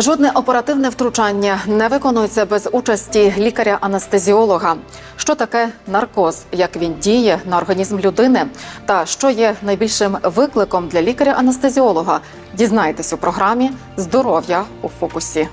Жодне оперативне втручання не виконується без участі лікаря-анестезіолога. Що таке наркоз, як він діє на організм людини, та що є найбільшим викликом для лікаря-анестезіолога? Дізнайтесь у програмі Здоров'я у фокусі.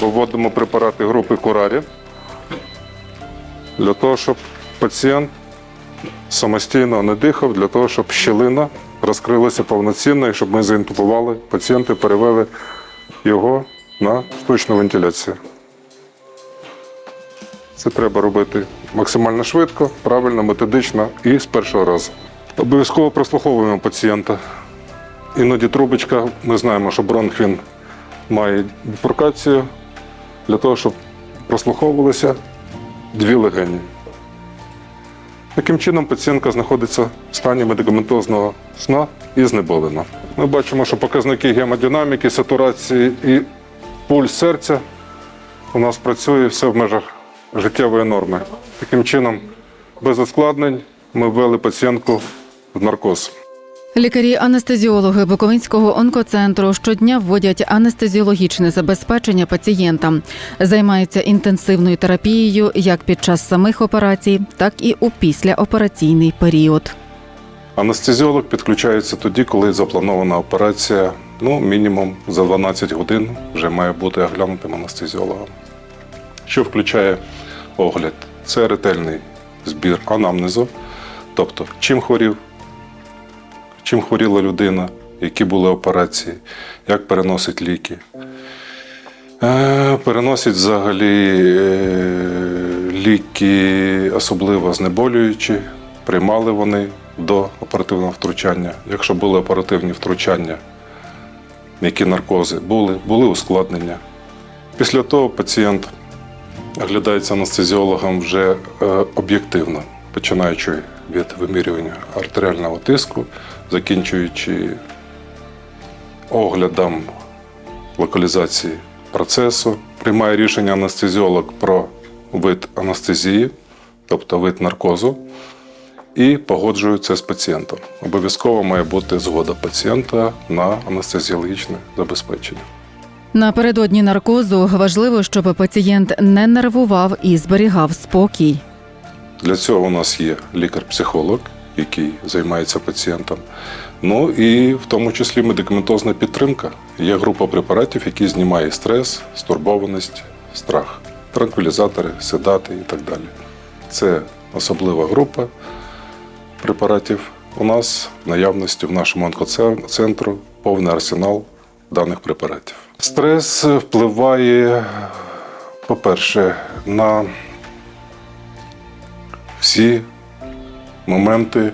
Виводимо препарати групи Курарі для того, щоб пацієнт самостійно не дихав, для того, щоб щелина розкрилася повноцінно і щоб ми заінтубували пацієнта, перевели його на штучну вентиляцію. Це треба робити максимально швидко, правильно, методично і з першого разу. Обов'язково прослуховуємо пацієнта. Іноді трубочка, ми знаємо, що бронх він має біфуркацію для того, щоб прослуховувалися дві легені. Таким чином пацієнтка знаходиться в стані медикаментозного сна і знеболена. Ми бачимо, що показники гемодинаміки, сатурації і пульс серця у нас працює все в межах життєвої норми. Таким чином, без ускладнень ми ввели пацієнтку в наркоз. Лікарі-анестезіологи Буковинського онкоцентру щодня вводять анестезіологічне забезпечення пацієнтам, займаються інтенсивною терапією як під час самих операцій, так і у післяопераційний період. Анестезіолог підключається тоді, коли запланована операція, ну, мінімум за 12 годин вже має бути оглянутим анестезіологом. Що включає огляд? Це ретельний збір анамнезу, тобто чим хворів, чим хворіла людина, які були операції, як переносить ліки. Е, Переносять взагалі е, ліки, особливо знеболюючі, приймали вони до оперативного втручання. Якщо були оперативні втручання, які наркози були, були ускладнення. Після того пацієнт оглядається анестезіологом вже е, об'єктивно, починаючи від вимірювання артеріального тиску, закінчуючи оглядом локалізації процесу, приймає рішення анестезіолог про вид анестезії, тобто вид наркозу, і погоджується з пацієнтом. Обов'язково має бути згода пацієнта на анестезіологічне забезпечення. Напередодні наркозу важливо, щоб пацієнт не нервував і зберігав спокій. Для цього у нас є лікар-психолог, який займається пацієнтом. Ну і в тому числі медикаментозна підтримка. Є група препаратів, які знімає стрес, стурбованість, страх, транквілізатори, седати і так далі. Це особлива група препаратів. У нас в наявності в нашому онкоцентру повний арсенал даних препаратів. Стрес впливає, по-перше, на всі моменти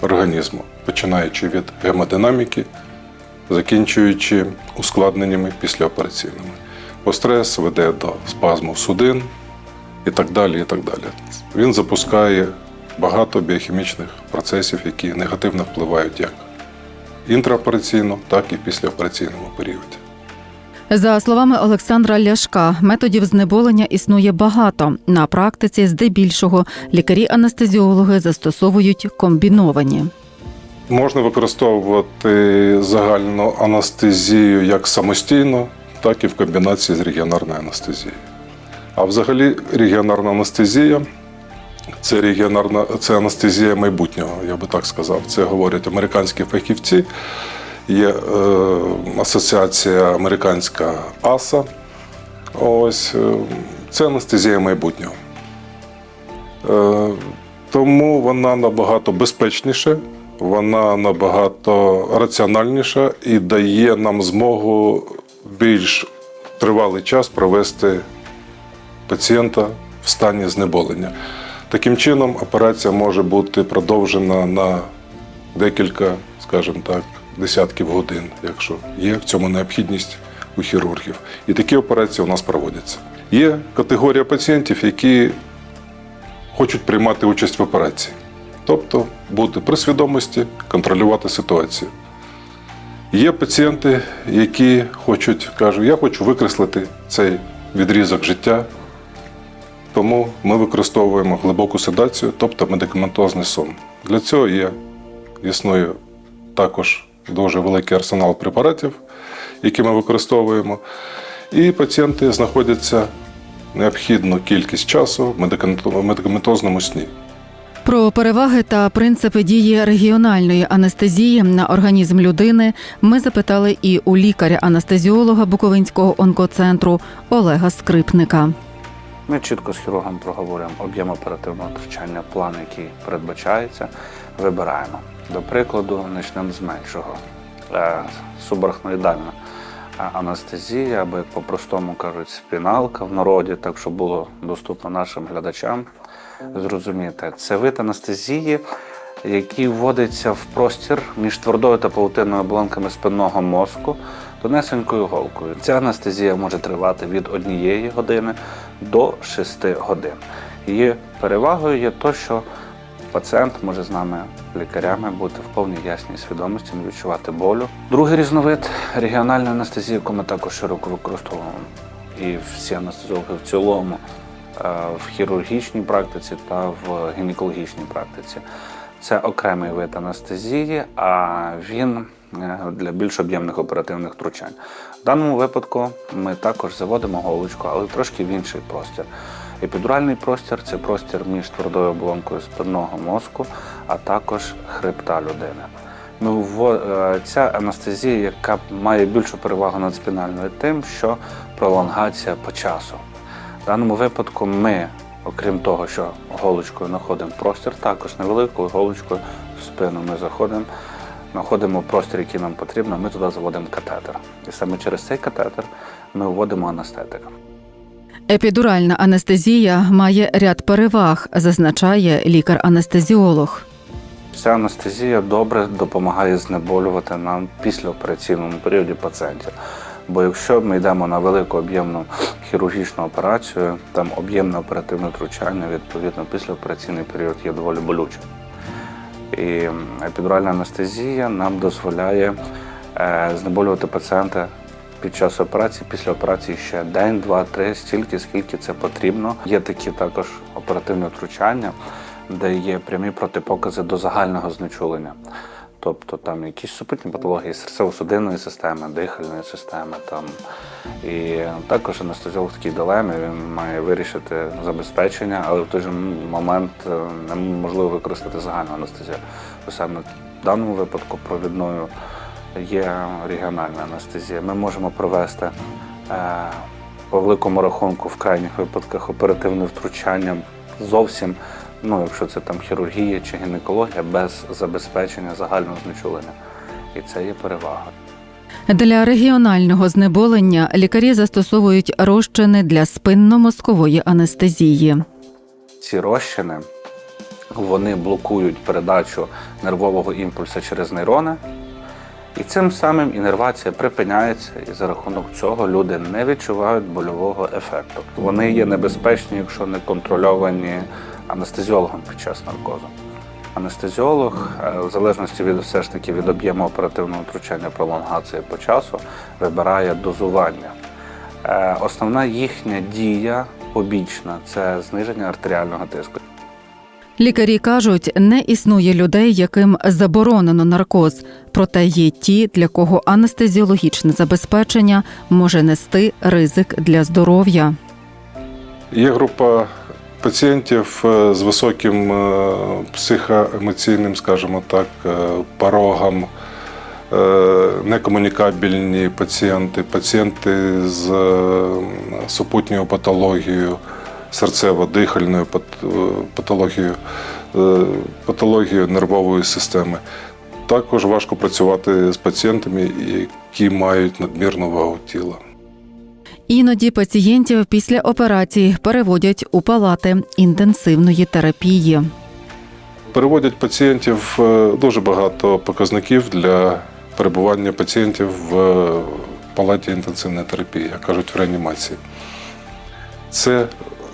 організму, починаючи від гемодинаміки, закінчуючи ускладненнями післяопераційними. Бо стрес веде до спазму судин і так далі. і так далі. Він запускає багато біохімічних процесів, які негативно впливають як інтраопераційно, так і післяопераційному періоді. За словами Олександра Ляшка, методів знеболення існує багато. На практиці, здебільшого, лікарі-анестезіологи застосовують комбіновані. Можна використовувати загальну анестезію як самостійно, так і в комбінації з регіонарною анестезією. А взагалі регіонарна анестезія це регіонарна це анестезія майбутнього, я би так сказав. Це говорять американські фахівці. Є е, асоціація американська АСА. Ось е, це анестезія майбутнього. Е, тому вона набагато безпечніша, вона набагато раціональніша і дає нам змогу більш тривалий час провести пацієнта в стані знеболення. Таким чином, операція може бути продовжена на декілька, скажімо так, десятків годин, якщо є в цьому необхідність у хірургів. І такі операції у нас проводяться. Є категорія пацієнтів, які хочуть приймати участь в операції, тобто бути при свідомості, контролювати ситуацію. Є пацієнти, які хочуть, кажуть, я хочу викреслити цей відрізок життя, тому ми використовуємо глибоку седацію, тобто медикаментозний сон. Для цього є, існує також дуже великий арсенал препаратів, які ми використовуємо. І пацієнти знаходяться необхідну кількість часу в медикаментозному сні. Про переваги та принципи дії регіональної анестезії на організм людини ми запитали і у лікаря-анестезіолога Буковинського онкоцентру Олега Скрипника. Ми чітко з хірургом проговорюємо об'єм оперативного втручання, план, який передбачається, вибираємо. До прикладу, почнемо з меншого. Е, Субарахноїдальна е, анестезія, або як по-простому кажуть, спіналка в народі, так щоб було доступно нашим глядачам. Зрозуміти, це вид анестезії, який вводиться в простір між твердою та павутинною оболонками спинного мозку тонесенькою голкою. Ця анестезія може тривати від однієї години до 6 годин. Її перевагою є те, що пацієнт може з нами, лікарями, бути в повній ясній свідомості, не відчувати болю. Другий різновид регіональної анестезії, яку ми також широко використовуємо, і всі анестезіологи в цілому е, в хірургічній практиці та в гінекологічній практиці. Це окремий вид анестезії, а він е, для більш об'ємних оперативних втручань. В даному випадку ми також заводимо голочку, але трошки в інший простір. Епідуральний простір це простір між твердою оболонкою спинного мозку, а також хребта людини. Ну, е, ця анестезія, яка має більшу перевагу над спінальною, тим, що пролонгація по часу. В даному випадку ми, окрім того, що голочкою знаходимо простір, також невеликою голочкою в спину ми заходимо, знаходимо простір, який нам потрібно, ми туди заводимо катетер. І саме через цей катетер ми вводимо анестетик. Епідуральна анестезія має ряд переваг, зазначає лікар-анестезіолог. Ця анестезія добре допомагає знеболювати нам післяопераційному періоді пацієнтів. Бо якщо ми йдемо на велику об'ємну хірургічну операцію, там об'ємне оперативне втручання, відповідно, післяопераційний період є доволі болючим. І епідуральна анестезія нам дозволяє е, знеболювати пацієнта під час операції, після операції ще день, два, три, стільки, скільки це потрібно. Є такі також оперативні втручання, де є прямі протипокази до загального знечулення. Тобто там якісь супутні патології серцево-судинної системи, дихальної системи. Там. І також анестезіолог в такій дилемі він має вирішити забезпечення, але в той же момент е, неможливо використати загальну анестезію. Саме в даному випадку провідною є регіональна анестезія. Ми можемо провести е, по великому рахунку в крайніх випадках оперативне втручання зовсім, ну якщо це там хірургія чи гінекологія, без забезпечення загального знечулення. І це є перевага. Для регіонального знеболення лікарі застосовують розчини для спинномозкової анестезії. Ці розчини вони блокують передачу нервового імпульсу через нейрони, і цим самим інервація припиняється, і за рахунок цього люди не відчувають больового ефекту. Вони є небезпечні, якщо не контрольовані анестезіологом під час наркозу. Анестезіолог, е, в залежності від все ж таки від об'єму оперативного втручання пролонгації по часу, вибирає дозування. Е, Основна їхня дія побічна це зниження артеріального тиску. Лікарі кажуть, не існує людей, яким заборонено наркоз, проте є ті, для кого анестезіологічне забезпечення може нести ризик для здоров'я. Є група пацієнтів е, з високим е, психоемоційним, скажімо так, е, порогом, некомунікабельні пацієнти, пацієнти з супутньою патологією, серцево-дихальною е, патологією, е, патологією нервової системи. Також важко працювати з пацієнтами, які мають надмірну вагу тіла. Іноді пацієнтів після операції переводять у палати інтенсивної терапії. Переводять пацієнтів е, дуже багато показників для перебування пацієнтів в палаті інтенсивної терапії, як кажуть, в реанімації. Це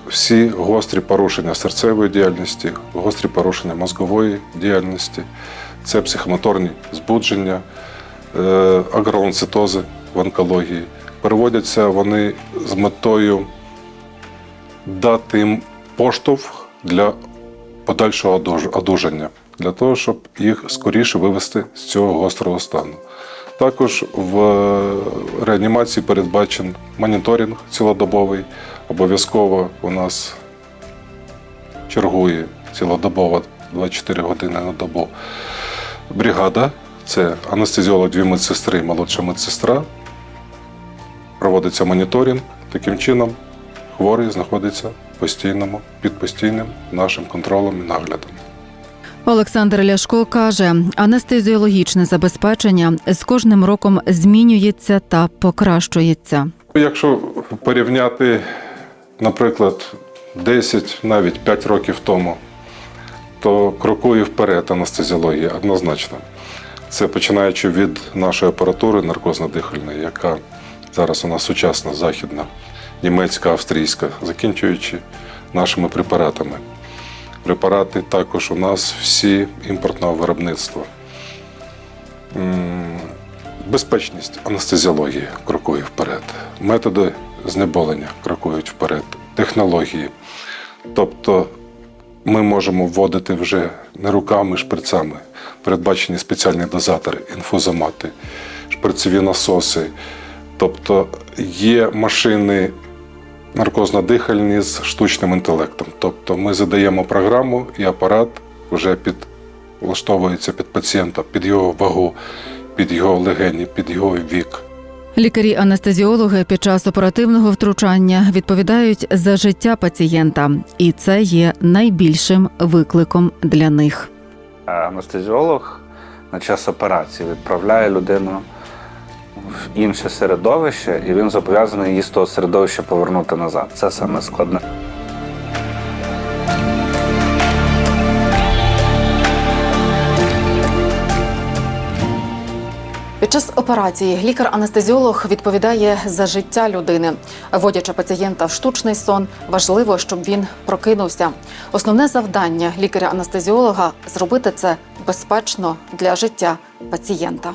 всі гострі порушення серцевої діяльності, гострі порушення мозгової діяльності, це психомоторні збудження, е, агроланцитози в онкології. Переводяться вони з метою дати їм поштовх для подальшого одужання. для того, щоб їх скоріше вивести з цього гострого стану. Також в е, реанімації передбачен моніторинг цілодобовий. Обов'язково у нас чергує цілодобово 24 години на добу. Бригада це анестезіолог, дві медсестри молодша медсестра. Проводиться моніторинг. Таким чином хворий знаходиться постійному, під постійним нашим контролем і наглядом. Олександр Ляшко каже, анестезіологічне забезпечення з кожним роком змінюється та покращується. Якщо порівняти, наприклад, 10, навіть 5 років тому, то крокує вперед анестезіологія однозначно. Це починаючи від нашої апаратури наркозно-дихальної, яка зараз у нас сучасна, західна, німецька, австрійська, закінчуючи нашими препаратами. Препарати також у нас всі імпортного виробництва. Безпечність анестезіології крокує вперед. Методи знеболення крокують вперед. Технології. Тобто ми можемо вводити вже не руками, шприцами. Передбачені спеціальні дозатори, інфузомати, шприцеві насоси. Тобто є машини наркозно-дихальні з штучним інтелектом. Тобто ми задаємо програму і апарат вже під, влаштовується під пацієнта, під його вагу, під його легені, під його вік. Лікарі-анестезіологи під час оперативного втручання відповідають за життя пацієнта, і це є найбільшим викликом для них. Анестезіолог на час операції відправляє людину в інше середовище, і він зобов'язаний її з того середовища повернути назад. Це саме складне. Під час операції лікар-анестезіолог відповідає за життя людини. Вводячи пацієнта в штучний сон, важливо, щоб він прокинувся. Основне завдання лікаря-анестезіолога зробити це безпечно для життя пацієнта.